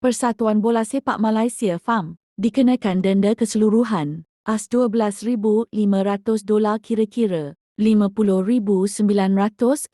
Persatuan Bola Sepak Malaysia FAM dikenakan denda keseluruhan. AS$12,500 dolar kira-kira RM50,962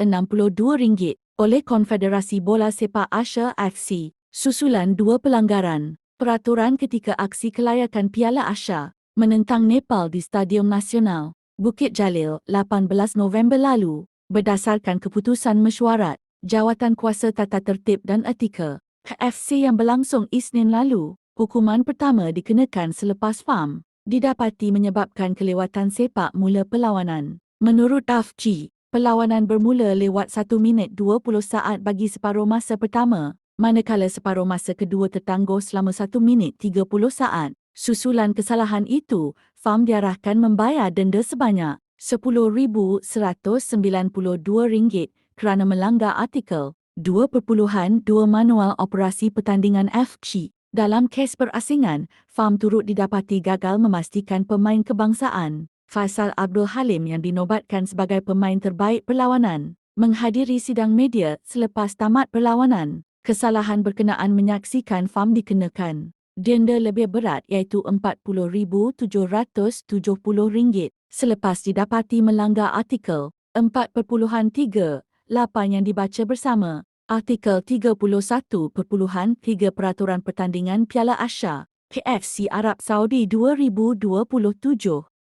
oleh Konfederasi Bola Sepak Asia FC susulan dua pelanggaran. Peraturan ketika aksi kelayakan Piala Asia menentang Nepal di Stadium Nasional Bukit Jalil 18 November lalu berdasarkan keputusan mesyuarat Jawatan Kuasa Tata Tertib dan Etika KFC yang berlangsung Isnin lalu, hukuman pertama dikenakan selepas FAM didapati menyebabkan kelewatan sepak mula perlawanan. Menurut AFG, perlawanan bermula lewat 1 minit 20 saat bagi separuh masa pertama, manakala separuh masa kedua tertangguh selama 1 minit 30 saat. Susulan kesalahan itu, FAM diarahkan membayar denda sebanyak RM10,192 kerana melanggar artikel 2.2 Manual Operasi Pertandingan FG. Dalam kes berasingan, FAM turut didapati gagal memastikan pemain kebangsaan Faisal Abdul Halim yang dinobatkan sebagai pemain terbaik perlawanan, menghadiri sidang media selepas tamat perlawanan. Kesalahan berkenaan menyaksikan FAM dikenakan. Denda lebih berat iaitu RM40,770 selepas didapati melanggar artikel 4.38 yang dibaca bersama. Artikel 31.3 Peraturan Pertandingan Piala Asia KFC Arab Saudi 2027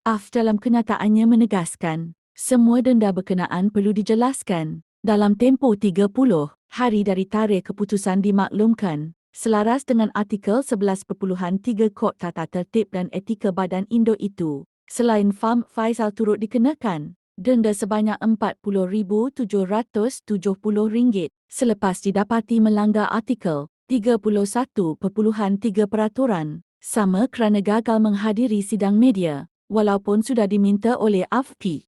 AF dalam kenyataannya menegaskan, semua denda berkenaan perlu dijelaskan dalam tempoh 30 hari dari tarikh keputusan dimaklumkan, selaras dengan artikel 11.3 Kod Tata Tertib dan Etika Badan Indo itu. Selain FAM, Faisal turut dikenakan denda sebanyak RM40,770 selepas didapati melanggar artikel 31.3 peraturan sama kerana gagal menghadiri sidang media walaupun sudah diminta oleh AFP.